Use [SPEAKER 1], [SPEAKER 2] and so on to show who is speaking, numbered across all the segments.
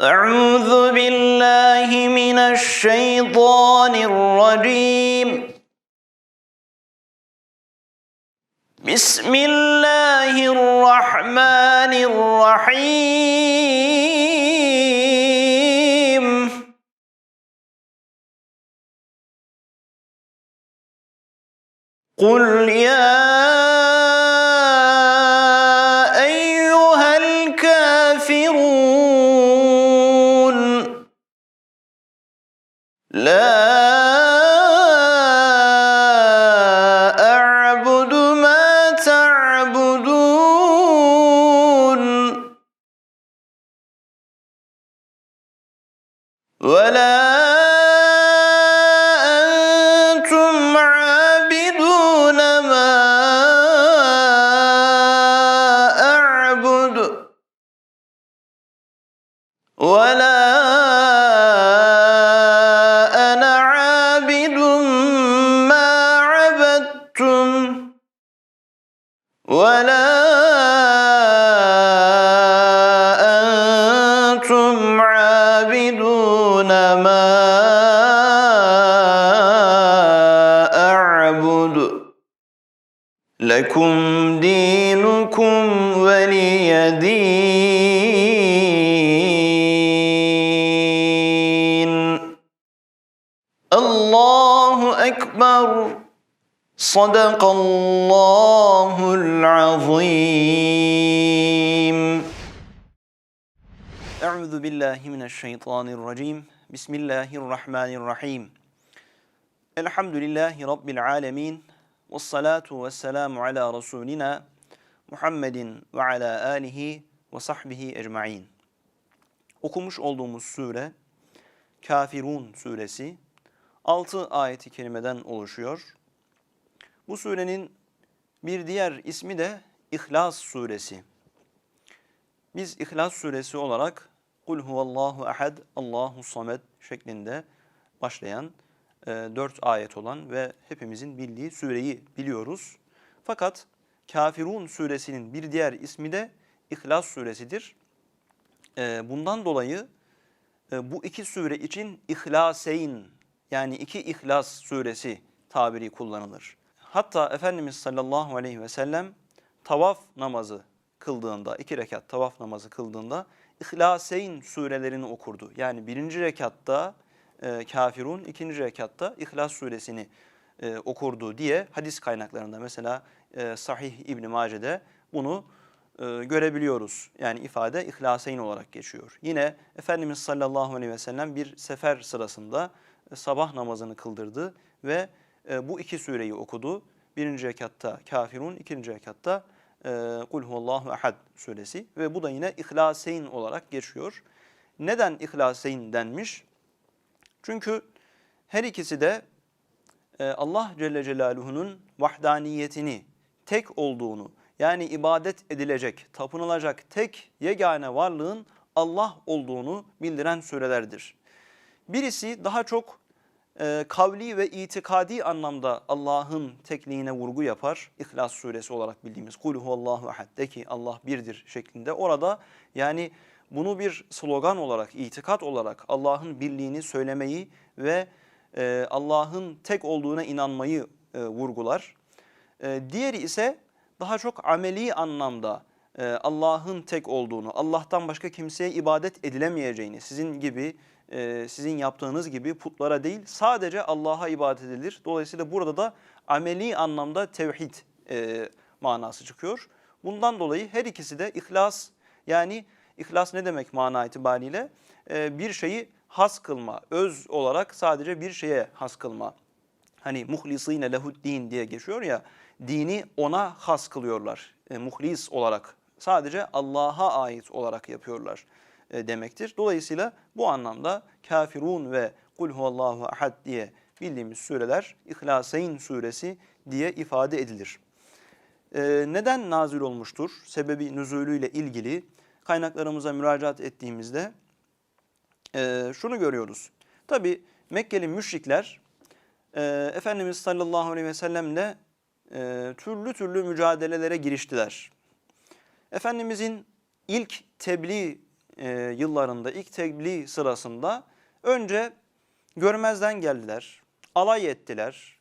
[SPEAKER 1] أعوذ بالله من الشيطان الرجيم. بسم الله الرحمن الرحيم. قل يا لكم دينكم ولي دين. الله أكبر. صدق الله العظيم. أعوذ بالله من الشيطان الرجيم. بسم الله الرحمن الرحيم. الحمد لله رب العالمين. Ve salatu ve selamu ala Resulina Muhammedin ve ala alihi ve sahbihi ecmain. Okumuş olduğumuz sure Kafirun suresi 6 ayeti kerimeden oluşuyor. Bu surenin bir diğer ismi de İhlas suresi. Biz İhlas suresi olarak Kul huvallahu ehad, Allahu samed şeklinde başlayan e, dört ayet olan ve hepimizin bildiği sureyi biliyoruz. Fakat Kafirun suresinin bir diğer ismi de İhlas suresidir. E, bundan dolayı e, bu iki sure için İhlaseyn yani iki İhlas suresi tabiri kullanılır. Hatta Efendimiz sallallahu aleyhi ve sellem tavaf namazı kıldığında, iki rekat tavaf namazı kıldığında İhlaseyn surelerini okurdu. Yani birinci rekatta e, Kafirun, ikinci rekatta İhlas suresini e, okurdu diye hadis kaynaklarında mesela e, Sahih İbn Mace'de bunu e, görebiliyoruz. Yani ifade İhlaseyn olarak geçiyor. Yine Efendimiz sallallahu aleyhi ve sellem bir sefer sırasında e, sabah namazını kıldırdı ve e, bu iki sureyi okudu. Birinci rekatta Kafirun, ikinci rekatta e, Kul huvallahu ehad suresi ve bu da yine İhlaseyn olarak geçiyor. Neden İhlaseyn denmiş? Çünkü her ikisi de e, Allah Celle Celaluhu'nun vahdaniyetini, tek olduğunu yani ibadet edilecek, tapınılacak tek yegane varlığın Allah olduğunu bildiren surelerdir. Birisi daha çok e, kavli ve itikadi anlamda Allah'ın tekliğine vurgu yapar. İhlas suresi olarak bildiğimiz Kul huvallahu ehad de ki Allah birdir şeklinde. Orada yani bunu bir slogan olarak, itikat olarak Allah'ın birliğini söylemeyi ve e, Allah'ın tek olduğuna inanmayı e, vurgular. E, diğeri ise daha çok ameli anlamda e, Allah'ın tek olduğunu, Allah'tan başka kimseye ibadet edilemeyeceğini, sizin gibi, e, sizin yaptığınız gibi putlara değil sadece Allah'a ibadet edilir. Dolayısıyla burada da ameli anlamda tevhid e, manası çıkıyor. Bundan dolayı her ikisi de ihlas yani ihlas ne demek mana itibariyle? E, bir şeyi has kılma, öz olarak sadece bir şeye has kılma. Hani muhlisine lehuddin diye geçiyor ya, dini ona has kılıyorlar. E, muhlis olarak, sadece Allah'a ait olarak yapıyorlar e, demektir. Dolayısıyla bu anlamda kafirun ve kul huvallahu ahad diye bildiğimiz sureler İhlaseyn suresi diye ifade edilir. E, neden nazil olmuştur? Sebebi nüzulüyle ilgili kaynaklarımıza müracaat ettiğimizde e, şunu görüyoruz. Tabi Mekkeli müşrikler e, Efendimiz sallallahu aleyhi ve sellemle e, türlü türlü mücadelelere giriştiler. Efendimizin ilk tebliğ e, yıllarında ilk tebliğ sırasında önce görmezden geldiler, alay ettiler.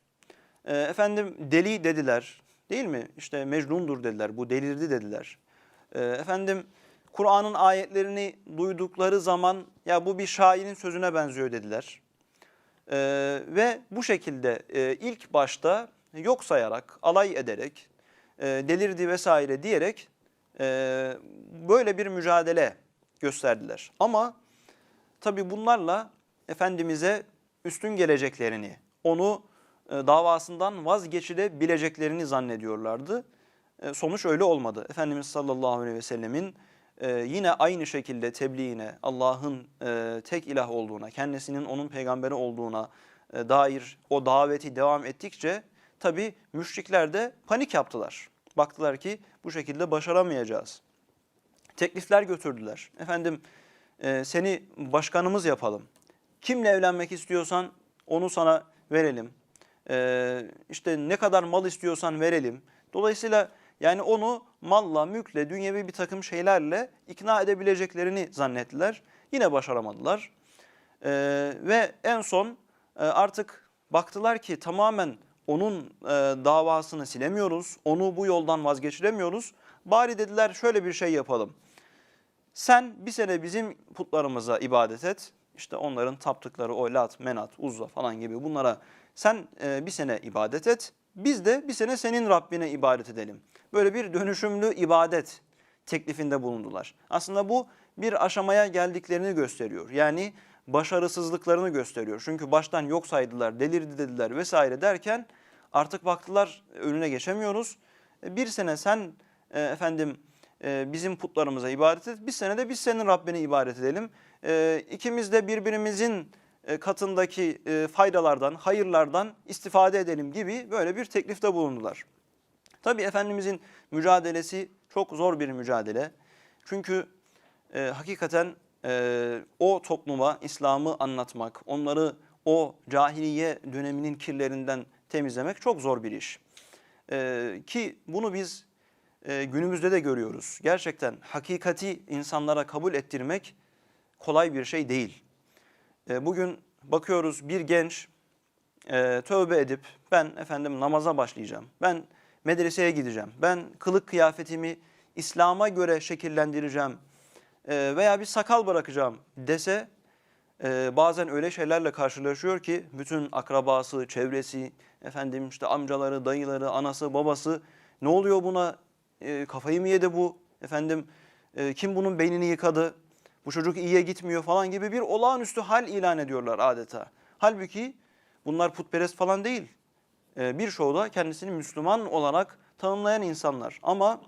[SPEAKER 1] E, efendim deli dediler değil mi? İşte mecnundur dediler, bu delirdi dediler. E, efendim Kur'an'ın ayetlerini duydukları zaman ya bu bir şairin sözüne benziyor dediler. E, ve bu şekilde e, ilk başta yok sayarak, alay ederek, e, delirdi vesaire diyerek e, böyle bir mücadele gösterdiler. Ama tabi bunlarla Efendimiz'e üstün geleceklerini, onu e, davasından vazgeçirebileceklerini zannediyorlardı. E, sonuç öyle olmadı. Efendimiz sallallahu aleyhi ve sellemin e, yine aynı şekilde tebliğine, Allah'ın e, tek ilah olduğuna, kendisinin onun peygamberi olduğuna e, dair o daveti devam ettikçe tabi müşrikler de panik yaptılar. Baktılar ki bu şekilde başaramayacağız. Teklifler götürdüler. Efendim e, seni başkanımız yapalım. Kimle evlenmek istiyorsan onu sana verelim. E, işte ne kadar mal istiyorsan verelim. Dolayısıyla yani onu malla, mülkle, dünyevi bir takım şeylerle ikna edebileceklerini zannettiler. Yine başaramadılar. E, ve en son e, artık baktılar ki tamamen onun e, davasını silemiyoruz. Onu bu yoldan vazgeçiremiyoruz. Bari dediler şöyle bir şey yapalım. Sen bir sene bizim putlarımıza ibadet et. İşte onların taptıkları o lat, menat, uzza falan gibi bunlara sen e, bir sene ibadet et. Biz de bir sene senin Rabbine ibadet edelim. Böyle bir dönüşümlü ibadet teklifinde bulundular. Aslında bu bir aşamaya geldiklerini gösteriyor. Yani başarısızlıklarını gösteriyor. Çünkü baştan yok saydılar, delirdi dediler vesaire derken artık baktılar önüne geçemiyoruz. E, Bir sene sen e, efendim e, bizim putlarımıza ibadet et, bir sene de biz senin Rabbine ibadet edelim. İkimiz de birbirimizin katındaki faydalardan, hayırlardan istifade edelim gibi böyle bir teklifte bulundular. Tabi Efendimizin mücadelesi çok zor bir mücadele. Çünkü e, hakikaten e, o topluma İslam'ı anlatmak, onları o cahiliye döneminin kirlerinden temizlemek çok zor bir iş. E, ki bunu biz e, günümüzde de görüyoruz. Gerçekten hakikati insanlara kabul ettirmek kolay bir şey değil. E, bugün bakıyoruz bir genç e, tövbe edip ben efendim namaza başlayacağım. Ben medreseye gideceğim. Ben kılık kıyafetimi İslam'a göre şekillendireceğim e, veya bir sakal bırakacağım dese e, bazen öyle şeylerle karşılaşıyor ki bütün akrabası, çevresi, efendim işte amcaları, dayıları, anası, babası ne oluyor buna? E, kafayı mı yedi bu? Efendim e, kim bunun beynini yıkadı? Bu çocuk iyiye gitmiyor falan gibi bir olağanüstü hal ilan ediyorlar adeta. Halbuki bunlar putperest falan değil. E, Birçoğu da kendisini Müslüman olarak tanımlayan insanlar. Ama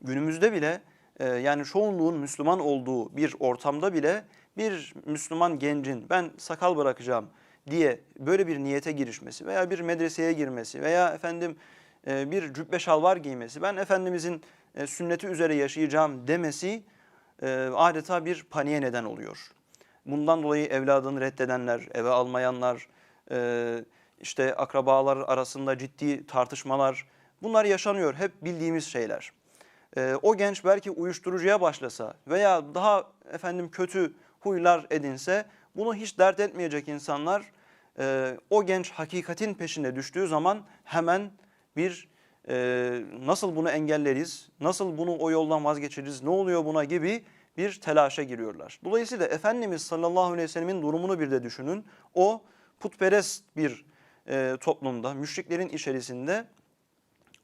[SPEAKER 1] günümüzde bile e, yani çoğunluğun Müslüman olduğu bir ortamda bile bir Müslüman gencin ben sakal bırakacağım diye böyle bir niyete girişmesi veya bir medreseye girmesi veya efendim e, bir cübbe şalvar giymesi, ben Efendimizin e, sünneti üzere yaşayacağım demesi adeta bir paniğe neden oluyor. Bundan dolayı evladını reddedenler, eve almayanlar, işte akrabalar arasında ciddi tartışmalar bunlar yaşanıyor. Hep bildiğimiz şeyler. O genç belki uyuşturucuya başlasa veya daha efendim kötü huylar edinse bunu hiç dert etmeyecek insanlar o genç hakikatin peşine düştüğü zaman hemen bir e, nasıl bunu engelleriz, nasıl bunu o yoldan vazgeçeriz, ne oluyor buna gibi bir telaşa giriyorlar. Dolayısıyla Efendimiz sallallahu aleyhi ve sellemin durumunu bir de düşünün. O putperest bir e, toplumda, müşriklerin içerisinde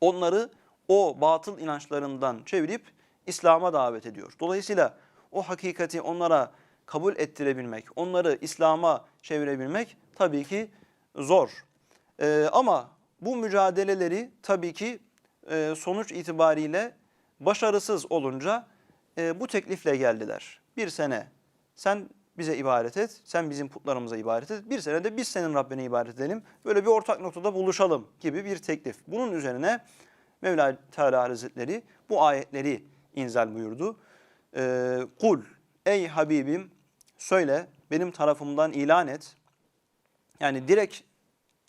[SPEAKER 1] onları o batıl inançlarından çevirip İslam'a davet ediyor. Dolayısıyla o hakikati onlara kabul ettirebilmek, onları İslam'a çevirebilmek tabii ki zor. Ee, ama bu mücadeleleri tabii ki e, sonuç itibariyle başarısız olunca e, bu teklifle geldiler. Bir sene sen bize ibadet et, sen bizim putlarımıza ibadet et. Bir sene de biz senin Rabbine ibadet edelim. Böyle bir ortak noktada buluşalım gibi bir teklif. Bunun üzerine Mevla Teala Hazretleri bu ayetleri inzal buyurdu. E, Kul ey Habibim söyle benim tarafımdan ilan et. Yani direkt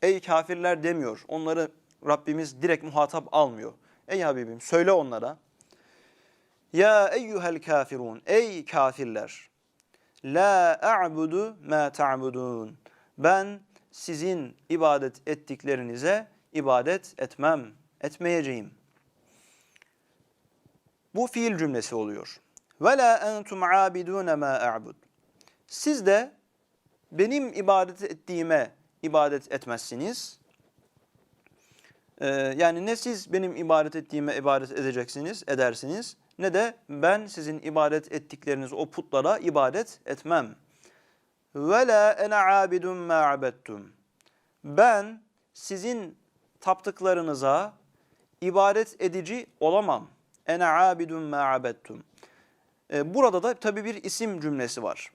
[SPEAKER 1] ey kafirler demiyor. Onları Rabbimiz direkt muhatap almıyor. Ey Habibim söyle onlara. Ya eyyuhel kafirun. Ey kafirler. La a'budu ma ta'budun. Ben sizin ibadet ettiklerinize ibadet etmem, etmeyeceğim. Bu fiil cümlesi oluyor. Ve la entum abidun ma a'bud. Siz de benim ibadet ettiğime ibadet etmezsiniz. Ee, yani ne siz benim ibadet ettiğime ibadet edeceksiniz, edersiniz ne de ben sizin ibadet ettikleriniz o putlara ibadet etmem. Ve la ene abidun ma abettum. Ben sizin taptıklarınıza ibadet edici olamam. Ene abidun ma abettum. Ee, burada da tabi bir isim cümlesi var.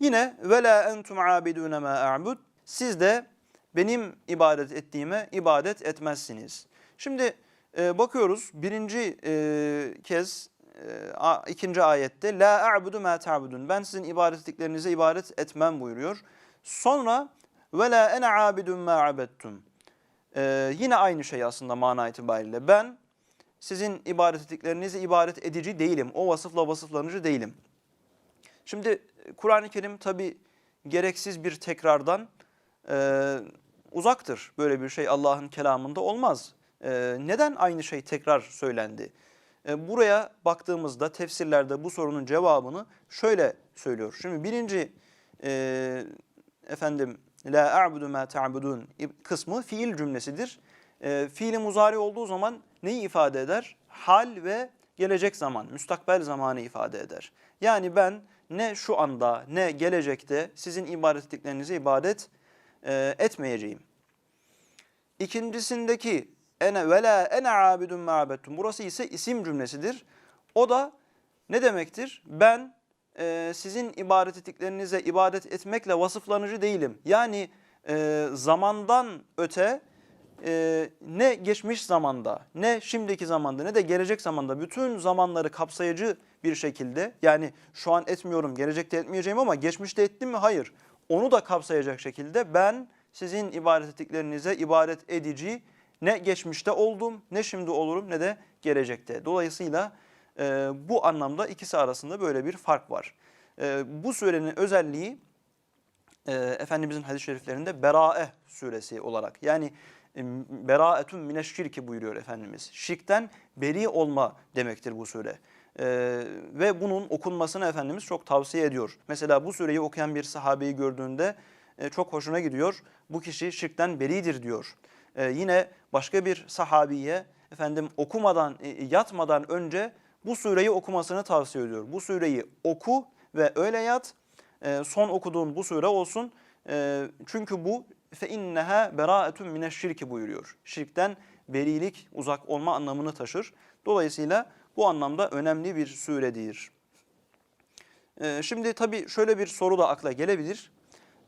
[SPEAKER 1] Yine ve la entum abidun ma a'bud. Siz de benim ibadet ettiğime ibadet etmezsiniz. Şimdi e, bakıyoruz birinci e, kez e, a, ikinci ayette la a'budu ma ta'budun. Ben sizin ibadet ettiklerinize ibadet etmem buyuruyor. Sonra ve la ene abidun ma abettum. E, yine aynı şey aslında mana itibariyle. Ben sizin ibadet ettiklerinize ibadet edici değilim. O vasıfla vasıflanıcı değilim. Şimdi Kur'an-ı Kerim tabi gereksiz bir tekrardan e, uzaktır. Böyle bir şey Allah'ın kelamında olmaz. E, neden aynı şey tekrar söylendi? E, buraya baktığımızda tefsirlerde bu sorunun cevabını şöyle söylüyor. Şimdi birinci e, efendim la a'budu ma ta'budun kısmı fiil cümlesidir. E, fiili muzari olduğu zaman neyi ifade eder? Hal ve gelecek zaman, müstakbel zamanı ifade eder. Yani ben ne şu anda ne gelecekte sizin ibadet ettiklerinize ibadet e, etmeyeceğim. İkincisindeki ene ve la ene abidun ma'bettum. Burası ise isim cümlesidir. O da ne demektir? Ben e, sizin ibadet ettiklerinize ibadet etmekle vasıflanıcı değilim. Yani e, zamandan öte e, ne geçmiş zamanda, ne şimdiki zamanda, ne de gelecek zamanda bütün zamanları kapsayıcı bir şekilde yani şu an etmiyorum, gelecekte etmeyeceğim ama geçmişte ettim mi? Hayır. Onu da kapsayacak şekilde ben sizin ibadet ettiklerinize ibadet edici ne geçmişte oldum, ne şimdi olurum, ne de gelecekte. Dolayısıyla e, bu anlamda ikisi arasında böyle bir fark var. E, bu surenin özelliği e, Efendimizin hadis-i şeriflerinde Berae suresi olarak yani e, beraetun mineşşirki buyuruyor Efendimiz. Şirkten beri olma demektir bu sure. Ee, ve bunun okunmasını Efendimiz çok tavsiye ediyor. Mesela bu sureyi okuyan bir sahabeyi gördüğünde e, çok hoşuna gidiyor. Bu kişi şirkten beridir diyor. Ee, yine başka bir sahabiye efendim okumadan, e, yatmadan önce bu sureyi okumasını tavsiye ediyor. Bu sureyi oku ve öyle yat. E, son okuduğun bu sure olsun. E, çünkü bu fe inneha beraetun mineşşirki buyuruyor. Şirkten berilik, uzak olma anlamını taşır. Dolayısıyla bu anlamda önemli bir suredir. Şimdi tabii şöyle bir soru da akla gelebilir.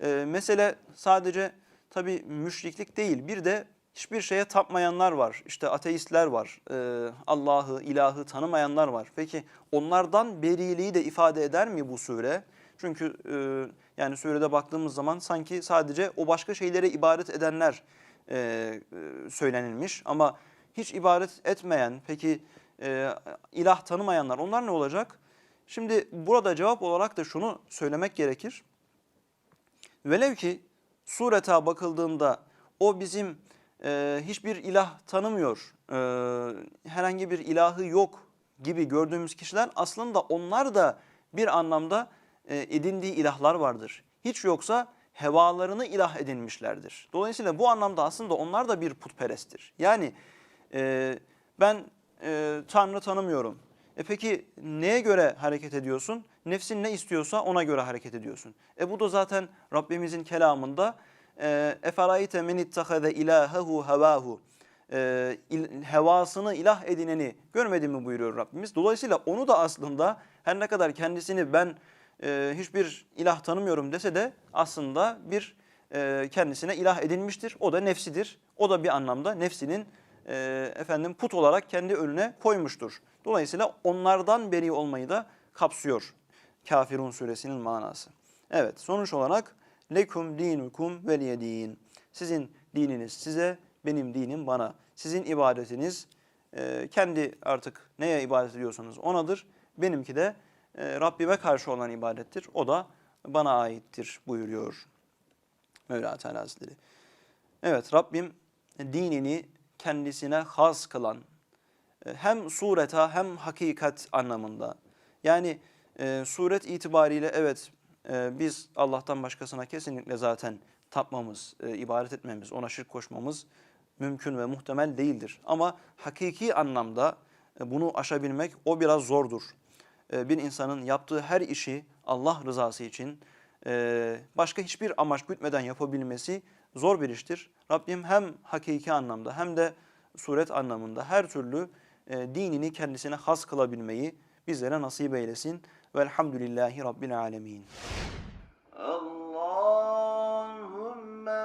[SPEAKER 1] Ee, mesele sadece tabii müşriklik değil. Bir de hiçbir şeye tapmayanlar var. İşte ateistler var. Ee, Allah'ı, ilahı tanımayanlar var. Peki onlardan beriliği de ifade eder mi bu sure? Çünkü e, yani surede baktığımız zaman sanki sadece o başka şeylere ibadet edenler e, e, söylenilmiş. Ama hiç ibadet etmeyen, peki ilah tanımayanlar onlar ne olacak? Şimdi burada cevap olarak da şunu söylemek gerekir. Velev ki sureta bakıldığında o bizim e, hiçbir ilah tanımıyor, e, herhangi bir ilahı yok gibi gördüğümüz kişiler aslında onlar da bir anlamda e, edindiği ilahlar vardır. Hiç yoksa hevalarını ilah edinmişlerdir. Dolayısıyla bu anlamda aslında onlar da bir putperesttir. Yani e, ben e, Tanrı tanımıyorum. E peki neye göre hareket ediyorsun? Nefsin ne istiyorsa ona göre hareket ediyorsun. E bu da zaten Rabbimizin kelamında ee, Eferayte men ittahaze ilahehu hevahu. Ee, hevasını ilah edineni görmedi mi buyuruyor Rabbimiz. Dolayısıyla onu da aslında her ne kadar kendisini ben e, hiçbir ilah tanımıyorum dese de aslında bir e, kendisine ilah edinmiştir. O da nefsidir. O da bir anlamda nefsinin e, efendim put olarak kendi önüne koymuştur. Dolayısıyla onlardan beri olmayı da kapsıyor Kafirun suresinin manası. Evet sonuç olarak lekum dinukum veliyedin. Sizin dininiz size, benim dinim bana. Sizin ibadetiniz e, kendi artık neye ibadet ediyorsanız onadır. Benimki de e, Rabbime karşı olan ibadettir. O da bana aittir buyuruyor Mevla Teala Hazretleri. Evet Rabbim dinini kendisine has kılan e, hem sureta hem hakikat anlamında. Yani e, suret itibariyle evet e, biz Allah'tan başkasına kesinlikle zaten tapmamız, e, ibadet etmemiz, ona şirk koşmamız mümkün ve muhtemel değildir. Ama hakiki anlamda e, bunu aşabilmek o biraz zordur. E, bir insanın yaptığı her işi Allah rızası için e, başka hiçbir amaç gütmeden yapabilmesi zor bir iştir. Rabbim hem hakiki anlamda hem de suret anlamında her türlü dinini kendisine has kılabilmeyi bizlere nasip eylesin. والحمد لله رب العالمين. اللهم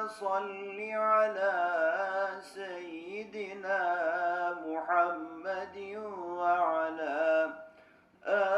[SPEAKER 1] صل على سيدنا محمد وعلى آه